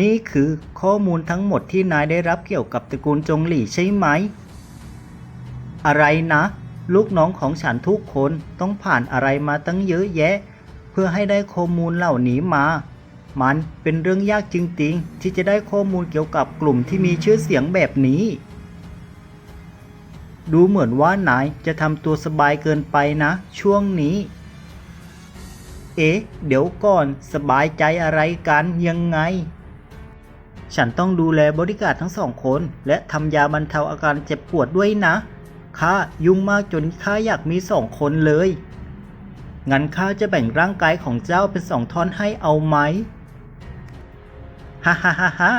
นี่คือข้อมูลทั้งหมดที่นายได้รับเกี่ยวกับตระกูลจงหลี่ใช่ไหม อะไรนะ ลูกน้องของฉันทุกคนต้องผ่านอะไรมาตั้งเยอะแยะ เพื่อให้ได้ข้อมูลเหล่านี้มา มันเป็นเรื่องยากจริงๆ ที่จะได้ข้อมูลเกี่ยวกับกลุ่มที่มีชื่อเสียงแบบนี้ ดูเหมือนว่านายจะทำตัวสบายเกินไปนะ ช่วงนี้ เอ๊ะ เดี๋ยวก่อนสบายใจอะไรกันยังไง ฉันต้องดูแลบริการทั้งสองคน และทำยาบรรเทาอาการเจ็บปวดด้วยนะข้ายุ่งมากจนข้าอยากมีสองคนเลย งั้นข้าจะแบ่งร่างกายของเจ้าเป็นสองท่อนให้เอาไหมฮ่าฮ่าฮ่าฮ่า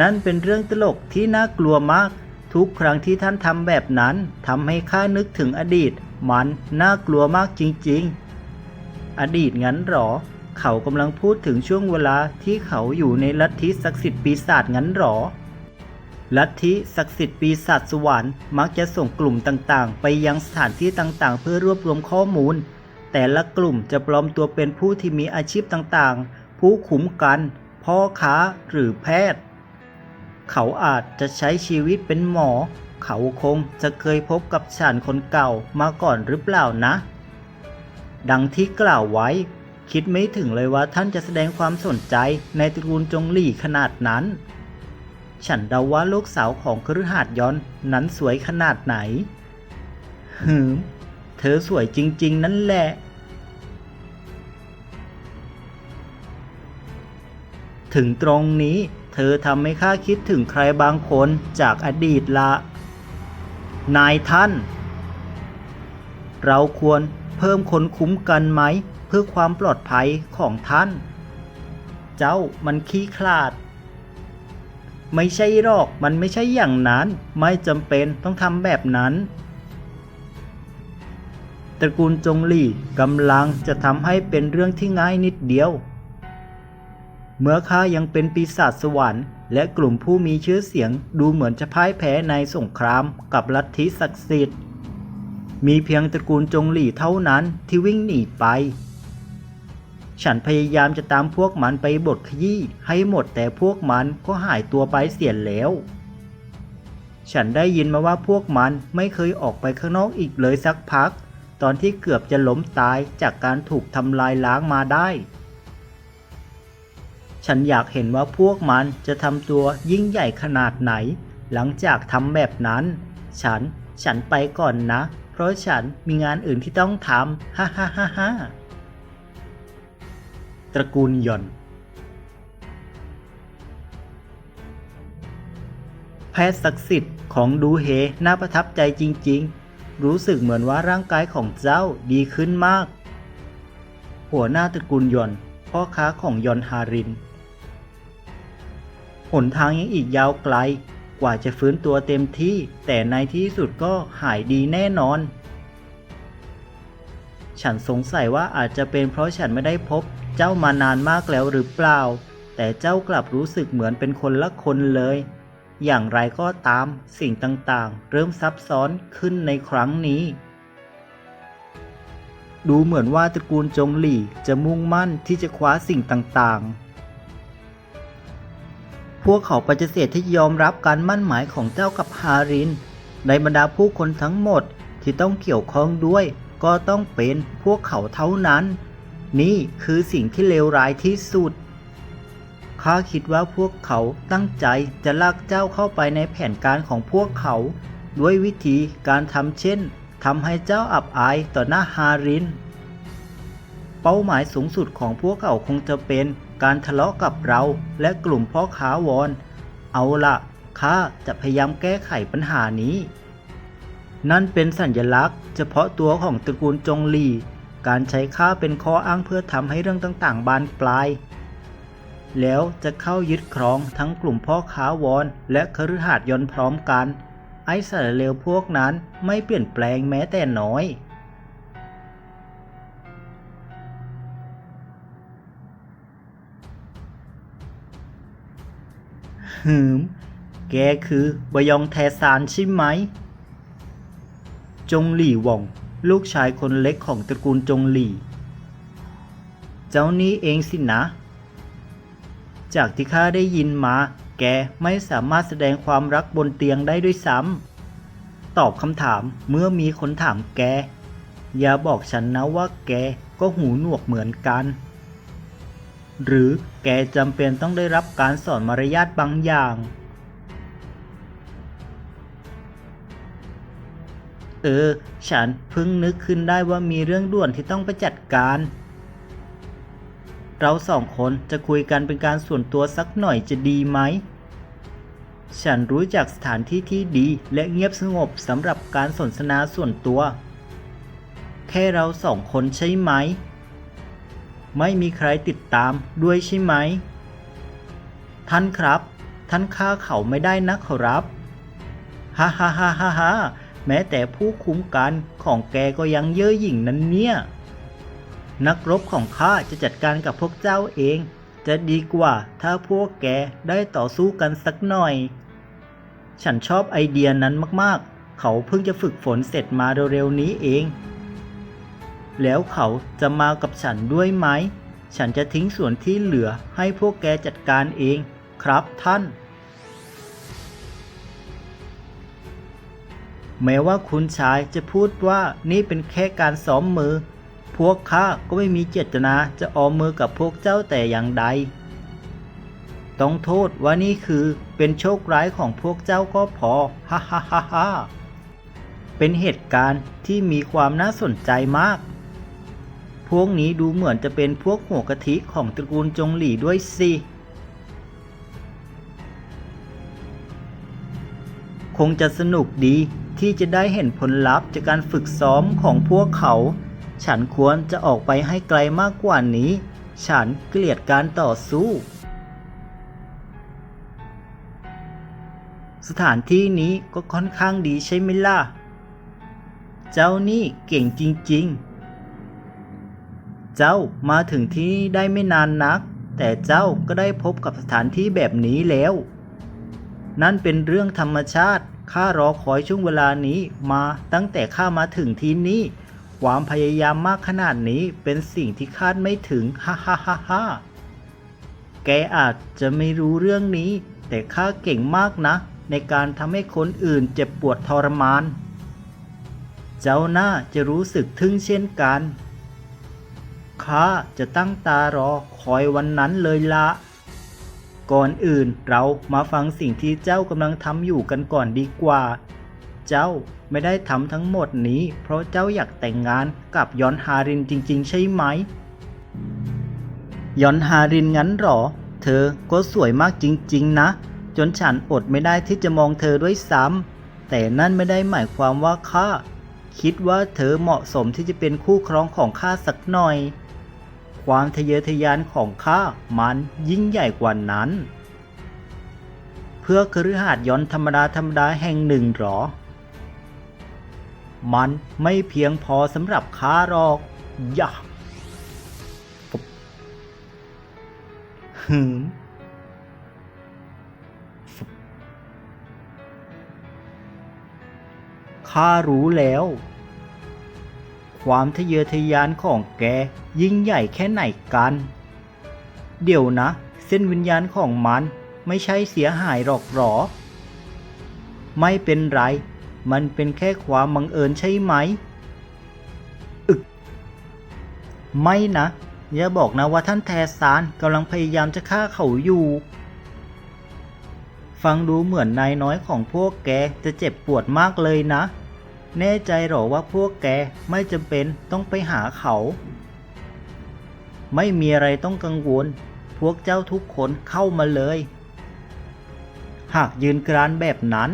นั่นเป็นเรื่องตลกที่น่ากลัวมาก ทุกครั้งที่ท่านทำแบบนั้นทำให้ข้านึกถึงอดีต มันน่ากลัวมากจริงๆ อดีตงั้นหรอ เขากำลังพูดถึงช่วงเวลาที่เขาอยู่ในลัทธิศักดิ์สิทธิ์ปีศาจงั้นหรอ ลัทธิศักดิ์สิทธิ์ปีศาจสวรรค์มักจะส่งกลุ่มต่างๆ ไปยังสถานที่ต่างๆ เพื่อรวบรวมข้อมูล แต่ละกลุ่มจะปลอมตัวเป็นผู้ที่มีอาชีพต่างๆ ผู้ขุมกัน พ่อค้าหรือแพทย์ เขาอาจจะใช้ชีวิตเป็นหมอ เขาคงจะเคยพบกับฉันคนเก่ามาก่อนหรือเปล่านะ ดังที่กล่าวไว้ คิดไม่ถึงเลยว่าท่านจะแสดงความสนใจในตระกูลจงหลี่ขนาดนั้น ฉันเดาว่าลูกสาวของคฤหาสน์ยอนต์นั้นสวยขนาดไหน หืม เธอสวยจริง ๆ นั่นแหละ ถึงตรงนี้ เธอทำให้ข้าคิดถึงใครบางคนจากอดีตละ นายท่าน เราควรเพิ่มคนคุ้มกันไหม เพื่อความปลอดภัยของท่าน เจ้ามันขี้ขลาด ไม่ใช่หรอกมันไม่ใช่อย่างนั้น ไม่จำเป็นต้องทำแบบนั้น ตระกูลจงหลี่กำลังจะทำให้เป็นเรื่องที่ง่ายนิดเดียว เมื่อข้ายังเป็นปีศาจสวรรค์และกลุ่มผู้มีชื่อเสียงดูเหมือนจะพ่ายแพ้ในสงครามกับลัทธิศักดิ์สิทธิ์ มีเพียงตระกูลจงหลี่เท่านั้นที่วิ่งหนีไป ฉันพยายามจะตามพวกมันไปบทขยี้ให้หมดแต่พวกมันก็หายตัวไปเสียแล้ว ฉันได้ยินมาว่าพวกมันไม่เคยออกไปข้างนอกอีกเลยสักพัก ตอนที่เกือบจะล้มตายจากการถูกทำลายล้างมาได้ ฉันอยากเห็นว่าพวกมันจะทำตัวยิ่งใหญ่ขนาดไหน หลังจากทำแบบนั้น ฉัน ฉันไปก่อนนะ เพราะฉันมีงานอื่นที่ต้องทำฮ่าฮ่าฮ่าฮ่า ตระกูลหย่อน แพทย์ศักดิ์สิทธิ์ของดูเฮน่าประทับใจจริง ๆ รู้สึกเหมือนว่าร่างกายของเจ้าดีขึ้นมาก หัวหน้าตระกูลหย่อนพ่อค้าของยอนฮาริน หนทางยังอีกยาวไกล กว่าจะฟื้นตัวเต็มที่ แต่ในที่สุดก็หายดีแน่นอน ฉันสงสัยว่าอาจจะเป็นเพราะฉันไม่ได้พบ เจ้ามานานมากแล้วหรือเปล่า แต่เจ้ากลับรู้สึกเหมือนเป็นคนละคนเลย อย่างไรก็ตามสิ่งต่างๆ เริ่มซับซ้อนขึ้นในครั้งนี้ ดูเหมือนว่าตระกูลจงหลี่จะมุ่งมั่นที่จะคว้าสิ่งต่างๆพวกเขาปฏิเสธที่ยอมรับการมั่นหมายของเจ้ากับฮาริน ในบรรดาผู้คนทั้งหมดที่ต้องเกี่ยวข้องด้วย ก็ต้องเป็นพวกเขาเท่านั้น นี่คือสิ่งที่เลวร้ายที่สุด ข้าคิดว่าพวกเขาตั้งใจจะลากเจ้าเข้าไปในแผนการของพวกเขา ด้วยวิธีการทำเช่นทำให้เจ้าอับอายต่อหน้าฮาริน เป้าหมายสูงสุดของพวกเขาคงจะเป็นการทะเลาะกับเราและกลุ่มพ่อค้าวอน เอาละข้าจะพยายามแก้ไขปัญหานี้ นั่นเป็นสัญลักษณ์ เฉพาะตัวของตระกูลจงหลี การใช้ข้าเป็นข้ออ้างเพื่อทำให้เรื่องต่างๆ บานปลาย แล้วจะเข้ายึดครองทั้งกลุ่มพ่อค้าวอน และคฤหาสน์ยนพร้อมกัน ไอ้สารเลวพวกนั้นไม่เปลี่ยนแปลงแม้แต่น้อยหืม แกคือบยองแทซานใช่ไหม จงหลี่หว่อง ลูกชายคนเล็กของตระกูลจงหลี่ เจ้านี้เองสินะ จากที่ข้าได้ยินมา แกไม่สามารถแสดงความรักบนเตียงได้ด้วยซ้ำ ตอบคำถามเมื่อมีคนถามแก อย่าบอกฉันนะว่าแกก็หูหนวกเหมือนกัน หรือแกจำเป็นต้องได้รับการสอนมารยาทบางอย่าง เออ ฉันเพิ่งนึกขึ้นได้ว่ามีเรื่องด่วนที่ต้องไปจัดการ เราสองคนจะคุยกันเป็นการส่วนตัวสักหน่อยจะดีไหม ฉันรู้จักสถานที่ที่ดีและเงียบสงบสำหรับการสนทนาส่วนตัว แค่เราสองคนใช่ไหม ไม่มีใครติดตามด้วยใช่ไหม ท่านครับ ท่านฆ่าเขาไม่ได้นะขอรับ ฮ่าฮ่าฮ่าฮ่าฮ่า แม้แต่ผู้คุ้มกันของแกก็ยังเย่อหยิ่งนั้นเนี่ย นักรบของข้าจะจัดการกับพวกเจ้าเอง จะดีกว่าถ้าพวกแกได้ต่อสู้กันสักหน่อย ฉันชอบไอเดียนั้นมากๆ เขาเพิ่งจะฝึกฝนเสร็จมาเร็วๆนี้เอง แล้วเขาจะมากับฉันด้วยไหม ฉันจะทิ้งส่วนที่เหลือให้พวกแกจัดการเอง ครับท่าน แม้ว่าคุณชายจะพูดว่านี่เป็นแค่การซ้อมมือ พวกข้าก็ไม่มีเจตนาจะออมมือกับพวกเจ้าแต่อย่างใด ต้องโทษว่านี่คือเป็นโชคร้ายของพวกเจ้าก็พอ ฮ่าฮ่าฮ่าฮ่าเป็นเหตุการณ์ที่มีความน่าสนใจมาก พวกนี้ดูเหมือนจะเป็นพวกหัวกะทิของตระกูลจงหลี่ด้วยสิคงจะสนุกดี ที่จะได้เห็นผลลัพธ์จากการฝึกซ้อมของพวกเขา ฉันควรจะออกไปให้ไกลมากกว่านี้ ฉันเกลียดการต่อสู้ สถานที่นี้ก็ค่อนข้างดีใช่ไหมล่ะ เจ้านี่เก่งจริงๆ เจ้ามาถึงที่นี่ได้ไม่นานนัก แต่เจ้าก็ได้พบกับสถานที่แบบนี้แล้ว นั่นเป็นเรื่องธรรมชาติ ข้ารอคอยช่วงเวลานี้มาตั้งแต่ข้ามาถึงที่นี่ ความพยายามมากขนาดนี้เป็นสิ่งที่คาดไม่ถึง ฮ่าฮ่าฮ่าฮ่าแกอาจจะไม่รู้เรื่องนี้ แต่ข้าเก่งมากนะ ในการทำให้คนอื่นเจ็บปวดทรมาน เจ้าหน้าจะรู้สึกทึ่งเช่นกัน ข้าจะตั้งตารอคอยวันนั้นเลยละ ก่อนอื่นเรามาฟังสิ่งที่เจ้ากำลังทำอยู่กันก่อนดีกว่า เจ้าไม่ได้ทำทั้งหมดนี้ เพราะเจ้าอยากแต่งงานกับยอนฮารินจริง ๆ ใช่ไหมยอนฮารินงั้นหรอ เธอก็สวยมากจริง ๆ นะ จนฉันอดไม่ได้ที่จะมองเธอด้วยซ้ำแต่นั่นไม่ได้หมายความว่าข้าคิดว่าเธอเหมาะสมที่จะเป็นคู่ครองของข้าสักหน่อย ความทะเยอทะยานของข้ามันยิ่งใหญ่กว่านั้น เพื่อคฤหาสน์ยนต์ธรรมดาธรรมดาแห่งหนึ่งหรอ มันไม่เพียงพอสำหรับข้าหรอกอย่าหืมข้ารู้แล้ว ความทะเยอทะยานของแกยิ่งใหญ่แค่ไหนกัน เดี๋ยวนะ เส้นวิญญาณของมันไม่ใช่เสียหายหรอกหรอ ไม่เป็นไร มันเป็นแค่ความบังเอิญใช่ไหม อึก ไม่นะ อย่าบอกนะว่าท่านแทซานกำลังพยายามจะฆ่าเขาอยู่ ฟังดูเหมือนนายน้อยของพวกแกจะเจ็บปวดมากเลยนะ แน่ใจหรอว่าพวกแกไม่จำเป็นต้องไปหาเขา ไม่มีอะไรต้องกังวล พวกเจ้าทุกคนเข้ามาเลย หากยืนกรานแบบนั้น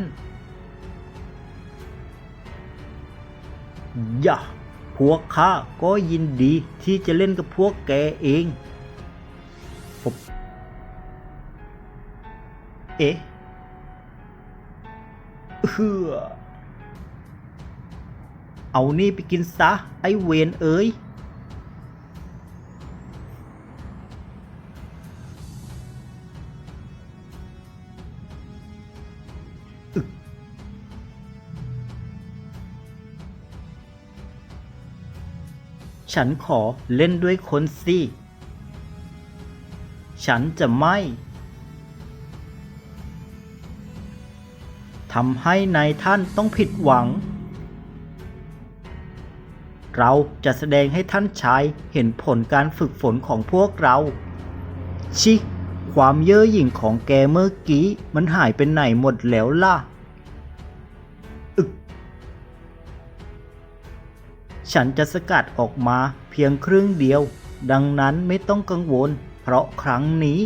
อย่าพวกข้าก็ยินดีที่จะเล่นกับพวกแกเอง เอ๊ะเฮือ เอานี่ไปกินซะ ไอเวนเอ้ย ฉันขอเล่นด้วยคนสิ ฉันจะไม่ทำให้นายท่านต้องผิดหวัง เราจะแสดงให้ท่านชายเห็นผลการฝึกฝนของพวกเรา ชิ ความเย่อหยิ่งของแกเมื่อกี้มันหายไปไหนหมดแล้วล่ะ อึก ฉันจะสกัดออกมาเพียงครึ่งเดียว ดังนั้นไม่ต้องกังวล เพราะครั้งนี้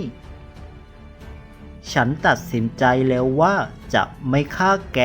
ฉันตัดสินใจแล้วว่าจะไม่ฆ่าแก